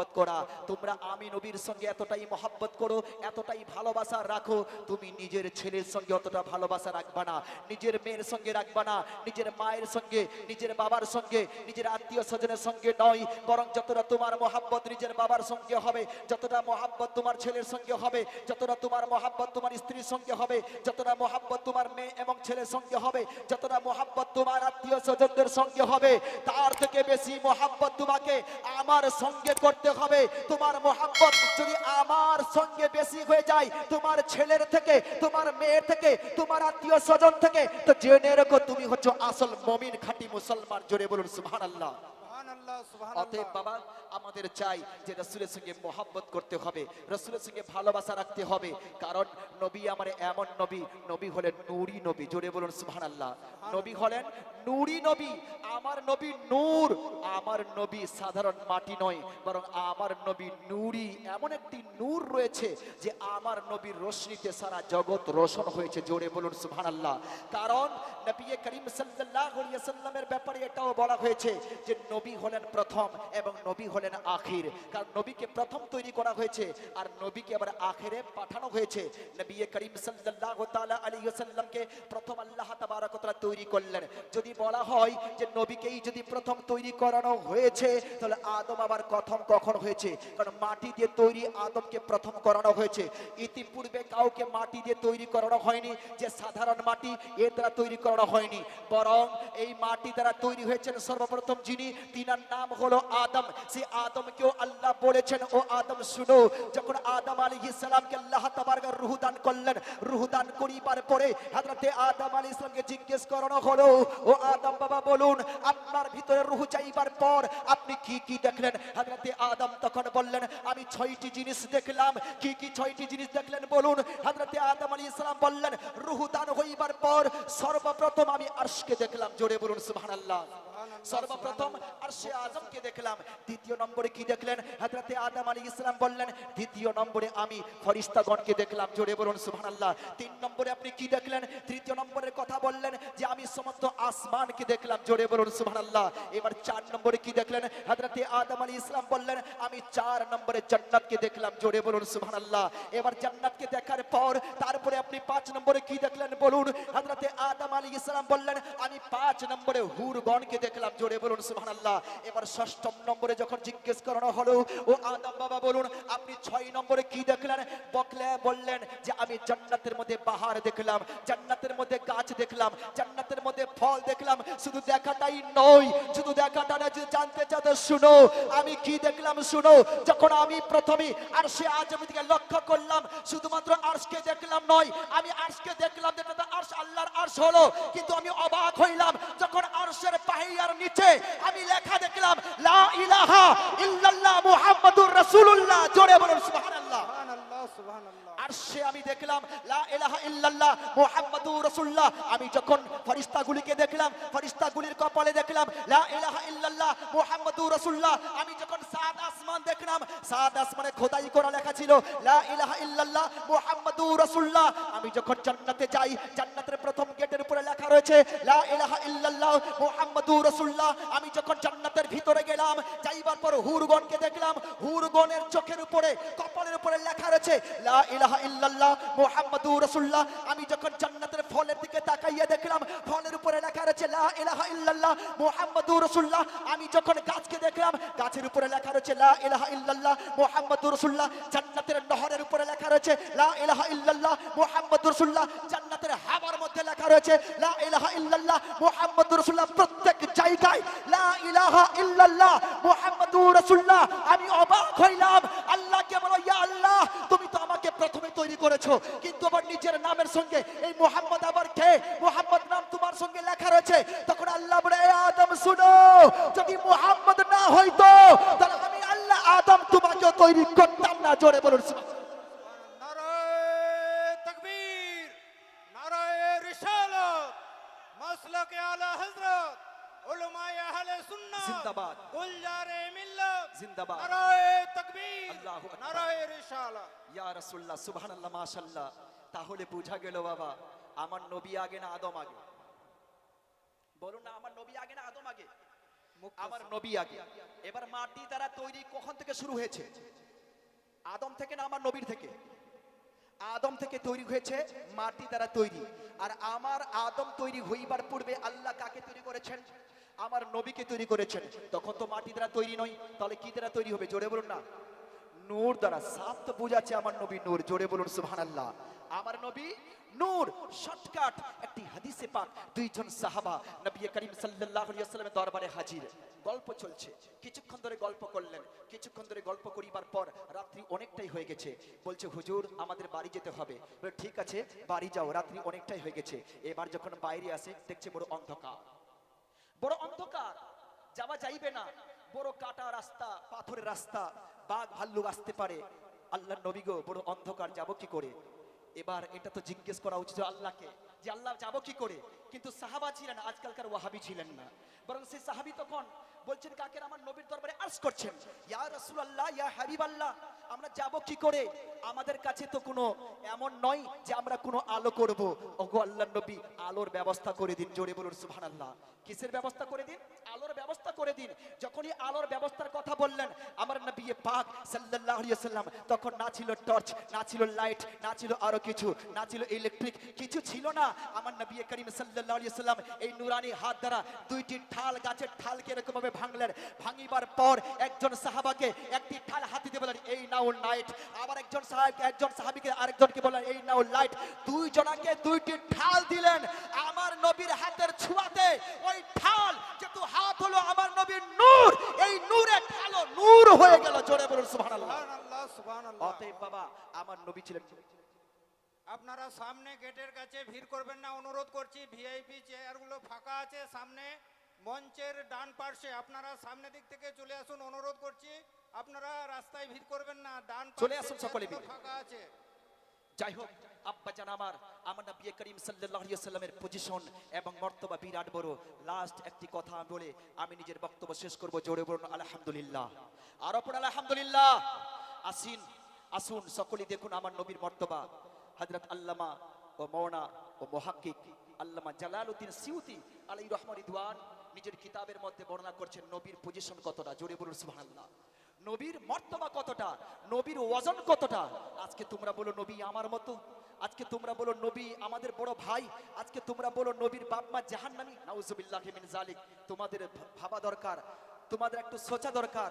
মহাব্বত করা। তোমরা আমি নবীর সঙ্গে এতটাই মহাব্বত করো, এতটাই ভালোবাসা রাখো। তুমি নিজের ছেলের সঙ্গে অতটা ভালোবাসা রাখবা না। নিজের মেয়ের সঙ্গে রাখবা না। নিজের মায়ের সঙ্গে, নিজের বাবার সঙ্গে, নিজের আত্মীয় স্বজনের সঙ্গে নয়। বরং যতটা তোমার মহাব্বত নিজের বাবার সঙ্গে হবে, যতটা মহাব্বত তোমার ছেলের সঙ্গে হবে, যতটা তোমার মহাব্বত তোমার স্ত্রীর সঙ্গে হবে, যতটা মহাব্বত তোমার মেয়ে এবং ছেলের সঙ্গে হবে, যতটা মহাব্বত তোমার আত্মীয় স্বজনদের সঙ্গে হবে, তার থেকে বেশি মহাব্বত তোমাকে আমার সঙ্গে করতে হবে। তোমার মহাব্বত যদি আমার সঙ্গে বেশি হয়ে যায় তোমার ছেলের থেকে তোমার মেয়ের থেকে তোমার আত্মীয় স্বজন থেকে তো জেনে রেখো তুমি হচ্ছে আসল মমিন খাঁটি মুসলমান। জোরে বলুন সুবহানাল্লাহ। সুবহানাল্লাহ অতএব বাবা আমাদের চাই যে রসুলের সঙ্গে মহাব্বত করতে হবে রসুলের সঙ্গে ভালোবাসা রাখতে হবে। কারণ নবী আমার এমন নবী নবী হলেন নুরি নবী। জোরে বলুন সুবহান আল্লাহ নবী হলেন নুরি নবী। আমার নবী নূর, আমার নবী সাধারণ মাটি নয়, বরং আমার নবী নুরি এমন একটি নূর রয়েছে যে আমার নবীর রশ্মিতে সারা জগৎ রোশন হয়েছে। জোরে বলুন সুবহান আল্লাহ কারণ নবী করিম ওয়াসাল্লামের ব্যাপারে এটাও বলা হয়েছে যে নবী হলেন প্রথম এবং নবী হলেন আখির। কারণ নবীকে প্রথম তৈরি করা হয়েছে আর নবীকে আবার আখেরে পাঠানো হয়েছে। নবী করিম সাল্লাল্লাহু তাআলা আলাইহি ওয়াসাল্লামকে প্রথম আল্লাহ তাবারক ওয়া তাআলা তৈরি করলেন। যদি বলা হয় যে নবীকেই যদি প্রথম তৈরি করানো হয়েছে, তাহলে আদম আবার প্রথম কখন হয়েছে? কারণ মাটি দিয়ে তৈরি আদমকে প্রথম করানো হয়েছে। ইতিপূর্বে কাউকে মাটি দিয়ে তৈরি করানো হয়নি, যে সাধারণ মাটি এর দ্বারা তৈরি করানো হয়নি। বরং এই মাটি দ্বারা তৈরি হয়েছেন সর্বপ্রথম যিনি, তিনার নাম হলো আদম। সে আদমকেও আল্লাহ বলেছেন, ও আদম, শুনো, যখন আদম আলী ইসলামকে আল্লাহ তাবারকার রুহু দান করলেন, রুহু দান করিবার পরে হাজরতে আদম আলী ইসলামকে জিজ্ঞেস করানো হলো, ও আদম বাবা, বলুন আপনার ভিতরে রুহু চাইবার পর আপনি কি কি দেখলেন? হাজরতে আদম তখন বললেন, আমি ছয়টি জিনিস দেখলাম। কি কি ছয়টি জিনিস দেখলেন বলুন? হাজরতে আদম আলী ইসলাম বললেন, রুহু দান হইবার পর সর্বপ্রথম আমি আর্শকে দেখলাম। জোরে বলুন, সুবহানাল্লাহ। সর্বপ্রথম আরশে আজমকে দেখলাম। দ্বিতীয় নম্বরে কি দেখলেন? হযরতে আদম আলী ইসলাম বললেন, দ্বিতীয় নম্বরে আমি ফরিস্তাগণকে দেখলাম। জোরে বলুন, সুবহানাল্লাহ। তিন নম্বরে আপনি কি দেখলেন? তৃতীয় নম্বরের কথা বললেন যে আমি সমস্ত আসমানকে দেখলাম। জোরে বলুন, সুবহানাল্লাহ। এবার চার নম্বরে কি দেখলেন? হযরতে আদম আলী ইসলাম বললেন, আমি চার নম্বরে জান্নাতকে দেখলাম। জোরে বলুন, সুবহানাল্লাহ। এবার জান্নাতকে দেখার পর তারপরে আপনি পাঁচ নম্বরে কি দেখলেন? বলুন, হযরতে আদম আলী ইসলাম বললেন, আমি পাঁচ নম্বরে হুরগণকে দেখলাম। জোরে বলুন, সুবহানাল্লাহ। এবার ষষ্ঠম নম্বরে যখন জিজ্ঞেস করানো হলো, ও আদম বাবা বলুন, আপনি ছয় নম্বরে কি দেখলেন? বকলে বললেন যে, আমি জান্নাতের মধ্যে বাহার দেখলাম, জান্নাতের মধ্যে গাছ দেখলাম, জান্নাতের মধ্যে ফল দেখলাম। শুধু দেখাটাই নয়, শুধু দেখাটা না যদি জানতে চাতে শুনো, আমি কি দেখলাম শুনো। যখন আমি প্রথমে আর সে আজমি দিকে লক্ষ্য করলাম, শুধুমাত্র আরশকে দেখলাম নয়, আমি আরশকে দেখলাম যেটা আরশ, আল্লাহর আরশ হলো। কিন্তু আমি অবাক হইলাম, যখন আর্শের আরশের পাহিয়ার নিচে আমি লেখা দেখলাম, লা ইলাহা ইল্লাল্লাহ মুহাম্মাদুর রাসূলুল্লাহ। জোরে বলুন, সুবহানাল্লাহ। সুবহানাল্লাহ সুবহানাল্লাহ। আর সে আমি দেখলাম, লা ইলাহা ইল্লাল্লাহ মুহাম্মাদুর রাসূলুল্লাহ। আমি যখন ফেরেশতাগুলিকে দেখলাম ফেরেশতাগুলির কপালে দেখলাম, লা ইলাহা ইল্লাল্লাহ মুহাম্মাদুর রাসূলুল্লাহ, আমি যখন সাত আসমান দেখলাম সাত আসমানে খোদাই করা লেখা ছিল, লা ইলাহা ইল্লাল্লাহ মুহাম্মাদুর রাসূলুল্লাহ। আমি যখন জান্নাতে যাই, জান্নাতের প্রথম গেটের উপরে লেখা রয়েছে, লা ইলাহা ইল্লাল্লাহ মুহাম্মাদুর রাসূলুল্লাহ। আমি যখন জান্নাতের ভিতরে গেলাম, যাইবার পর হুরগণকে দেখলাম, হুরগণের চোখের উপরে, কপালের উপরে লেখা রয়েছে, লা ইলাহা ইল্লাল্লাহ মুহাম্মাদুর রাসূলুল্লাহ। আমি যখন জান্নাতের ফলের দিকে তাকাইয়ে দেখলাম, ফলের উপরে লেখা রয়েছে, লা ইলাহা ইল্লাল্লাহ মুহাম্মাদুর রাসূলুল্লাহ। আমি যখন গাছকে দেখলাম, গাছের উপরে লেখা রয়েছে, লা ইলাহা ইল্লাল্লাহ মুহাম্মাদুর রাসূলুল্লাহ। জান্নাতের নহরের উপরে লেখা রয়েছে, লা ইলাহা ইল্লাল্লাহ মুহাম্মাদুর রাসূলুল্লাহ। জান্নাতের হাওয়ার মধ্যে লেখা রয়েছে, লা ইলাহা ইল্লাল্লাহ মুহাম্মাদুর রাসূলুল্লাহ। প্রত্যেক জায়গায়, লা ইলাহা ইল্লাল্লাহ মুহাম্মাদুর রাসূলুল্লাহ। আমি করেছ, কিন্তু আবার নিজের নামের সঙ্গে, এই মোহাম্মদ আবার কে? মোহাম্মদ নাম তোমার সঙ্গে লেখা রয়েছে। তখন আল্লাহ বলে, "এ আদম, শুনো, যদি মোহাম্মদ না হইতো, তাহলে আমি আল্লাহ আদম তোমাকেও তৈরি করতাম না। জোরে বলুন মাসলাকে আলা হযরত। তাহলে বোঝা গেল বাবা আমার নবী আগে না আদম আগে? বলুন না আমার নবী আগে না আদম আগে? আমার নবী আগে। এবার মাটি দ্বারা তৈরি কখন থেকে শুরু হয়েছে? আদম থেকে না আমার নবীর থেকে? আদম থেকে তৈরি হয়েছে মাটি দ্বারা তৈরি। আর আমার আদম তৈরি হইবার পূর্বে আল্লাহ কাকে তৈরি করেছেন? আমার নবীকে তৈরি করেছেন। তখন তো মাটি দ্বারা তৈরি নয়, তাহলে কি দ্বারা তৈরি হবে? জোরে বলুন না। নূর দ্বারা সাত তো বোঝাচ্ছে আমার নবী নূর, জোরে বলুন সুবহানাল্লাহ। আমার নবী নূর, শর্টকাট, একটি হাদিসে পাক, দুইজন সাহাবা, নবী করিম দরবারে হাজির। গল্প চলছে। কিছুক্ষণ ধরে গল্প করলেন। কিছুক্ষণ ধরে গল্প করিবার পর রাত্রি অনেকটাই হয়ে গেছে। বলছে, হুজুর, আমাদের বাড়ি যেতে হবে। ঠিক আছে, বাড়ি যাও। রাত্রি অনেকটাই হয়ে গেছে। এবার যখন বাইরে আসে, দেখছে বড় অন্ধকার। বড় অন্ধকার, যাওয়া যাইবে না। বড় কাটা রাস্তা, পাথরের রাস্তা, বাঘ ভাল্লুক আসতে পারে। আল্লাহ নবী গো, বড় অন্ধকার, যাব কি করে? এবার এটা তো জিজ্ঞেস করা উচিত আল্লাহকে, যে আল্লাহ যাব কি করে? কিন্তু সাহাবা ছিলেন, আজকালকার ওয়াহাবি ছিলেন না। বরং সেই সাহাবি তখন বলছেন কাকের আমার নবীর দরবারে আর্জ করছেন? ইয়া রাসূলুল্লাহ, ইয়া হাবিবাল্লাহ, আমরা যাব কি করে? আমাদের কাছে তো কোনো এমন নয় যে আমরা কোনো আলো করব। ওগো আল্লাহ নবী, আলোর ব্যবস্থা করে দিন। জোরে বলুন, সুবহানাল্লাহ। কিসের ব্যবস্থা করে দিন? আলোর ব্যবস্থা করে দিন। যখনই আলোর ব্যবস্থার কথা বললেন, আমার নবী পাক আলাইহি সাল্লাম তখন না ছিল টর্চ, না ছিল লাইট, না ছিল আরও কিছু, না ছিল ইলেকট্রিক, কিছু ছিল না। আমার নবী করিম আলাইহি সাল্লাম এই নুরানি হাত দ্বারা দুইটি ঠাল গাছের ঠালকে এরকম ভাবে ভাঙলেন। ভাঙিবার পর একজন সাহাবাকে একটি ঠাল হাতে দিয়ে বললেন, এই নাও লাইট। আবার একজন সাহাবকে একজন সাহাবীকে আরেকজনকে বললেন, এই নাও লাইট। দুই জনাকে দুইটি ঠাল দিলেন। আমার নবীর হাতের ছোঁয়াতে ওই ঠাল যেহেতু হাত হলো আমার নবীর নূর এই নূরে ঠালো নূর হয়ে গেল। জোরে বলুন সুবহানাল্লাহ। সুবহানাল্লাহ সুবহানাল্লাহ। অতএব বাবা আমার নবী ছিলেন। আপনারা সামনে গেটের কাছে ভিড় করবেন না অনুরোধ করছি ভিআইপি চেয়ারগুলো ফাঁকা আছে সামনে মঞ্চের ডান পার্শ্বে। আপনারা সামনে দিক থেকে চলে আসুন অনুরোধ করছি আপনারা রাস্তায় ভিড় করবেন না ডান চলে আসুন সকলে ফাঁকা আছে। যাই হোক আব্বা জান আমার আমার করিম পজিশন এবং মর্তবা বিরাট বড়। লাস্ট একটি কথা বলে, আমি নিজের বক্তব্য শেষ জোরে বলুন, আলহামদুলিল্লাহ। আর অপর আলহামদুলিল্লাহ, আসিন, আসুন, সকলেই দেখুন আমার নবীর মর্তবা। হযরত আল্লামা ও মৌনা ও আল্লামা সিউতি আলাইহি রহমান রিদওয়ান নিজের কিতাবের মধ্যে বর্ণনা করছেন, নবীর পজিশন কতটা? জোরে বলুন নবীর মর্তবা কতটা? নবীর ওজন কতটা? আজকে তোমরা বলো, নবী আমার মতো? আজকে তোমরা বলো নবী আমাদের বড় ভাই, আজকে তোমরা বলো নবীর বাপমা মা নামি নাউজুবিল্লাহি মিন জালিক। তোমাদের ভাবা দরকার, তোমাদের একটু সোচা দরকার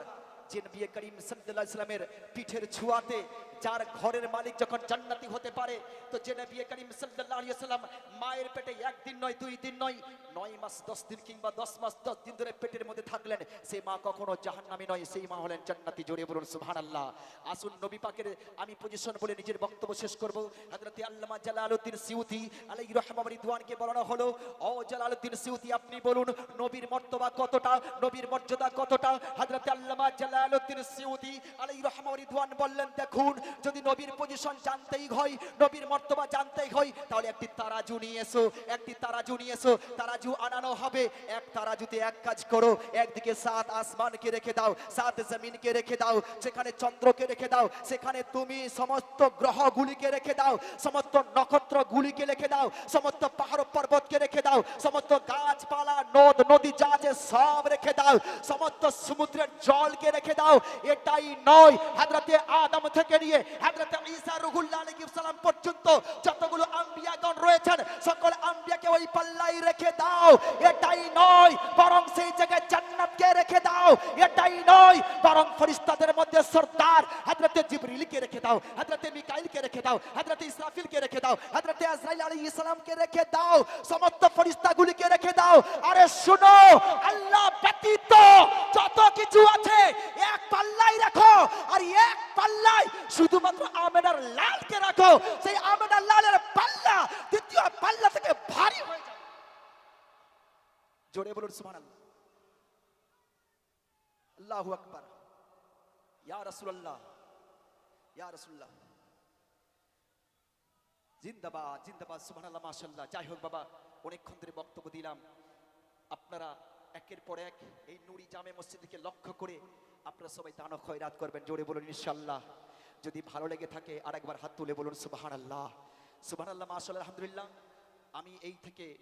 যে নবী করিম সাল্লাহ ইসলামের পিঠের ছোঁয়াতে যার ঘরের মালিক যখন জান্নাতি হতে পারে, তো যে নবী করিম সাল্লাম মায়ের পেটে একদিন নয়, দুই দিন নয় নয় মাস, দশ দিন কিংবা দশ মাস, দশ দিন ধরে পেটের মধ্যে থাকলেন সেই মা কখনো জাহান্নামী নয়, সেই মা হলেন জান্নাতি। জোরে বলুন, সুবহানাল্লাহ। আসুন নবী পাকের আমি পজিশন বলে নিজের বক্তব্য শেষ করব। হযরতে আল্লামা জালালউদ্দিন সিউতি আলাইহি রাহমাহ রিদওয়ানকে বলানো হলো, ও জালালউদ্দিন সিউতি, আপনি বলুন, নবীর মর্তবা কতটা? নবীর মর্যাদা কতটা? হযরতে আল্লামা জালালউদ্দিন সিউতি আলাইহি রাহমাহ রিদওয়ান বললেন, দেখুন যদি নবীর পজিশন জানতেই হয়, নবীর মর্তবা জানতেই হয়, তাহলে একটি তারাজু নিয়ে এসো, একটি তারাজু নিয়ে এসো। তারাজু আনানো হবে, এক তারাজুতে এক কাজ করো, একদিকে সাত আসমানকে রেখে দাও, সাত জমিনকে রেখে দাও সেখানে চন্দ্রকে রেখে দাও, সেখানে তুমি সমস্ত গ্রহগুলিকে রেখে দাও, সমস্ত নক্ষত্রগুলিকে রেখে দাও, সমস্ত পাহাড় পর্বতকে রেখে দাও, সমস্ত গাছপালা, নদ, নদী যা আছে সব রেখে দাও, সমস্ত সমুদ্রের জলকে রেখে দাও। এটাই নয়, হাজরাতে আদম থেকে নিয়ে হাজরাতে ঈসা রুহুল্লাহ আলাইহিস সালাম পর্যন্ত যতগুলো আম্বিয়াগণ রয়েছেন, সকল আম্বিয়াকে ওই পাল্লাই রেখে দাও। এটাই নয়, বরং সেই জায়গায় জান্নাতকে রেখে দাও। এটাই নয়, বরং ফেরেশতাদের মধ্যে সরদার হযরতে জিবরিলকে রেখে দাও, হযরতে মিকাইলকে রেখে দাও, হযরতে ইসরাফিলকে রেখে দাও, হযরতে আজরাইল আলাইহিস সালামকে রেখে দাও, সমস্ত ফেরেশতাগুলিকে রেখে দাও। আরে শুনো, আল্লাহ ব্যতীত যত কিছু আছে এক পাল্লাই রাখো, আর এক পাল্লাই শুধুমাত্র আমেনার লালকে রাখো। সেই আমেনার লালের পাল্লা, দ্বিতীয় পাল্লা থেকে ভারী হয়ে যাবে জোরে বলুন, সুবহানাল্লাহ। আল্লাহু আকবার। ইয়া রাসূলুল্লাহ ইয়া রাসূলুল্লাহ। জিন্দাবাদ জিন্দাবাদ, সুবহানাল্লাহ, মাশাআল্লাহ। যাই হোক বাবা, অনেকক্ষণ ধরে বক্তব্য দিলাম। আপনারা একের পর এক এই নুরি জামে মসজিদকে লক্ষ্য করে আপনারা সবাই দান খয়রাত করবেন। জোরে বলুন, ইনশাআল্লাহ। যদি ভালো লেগে থাকে আর একবার হাত তুলে বলুন সুবাহ আল্লাহ সুবাহ সুবহানাল্লাহ মাসাল আলহামদুলিল্লাহ। আমি এই থেকে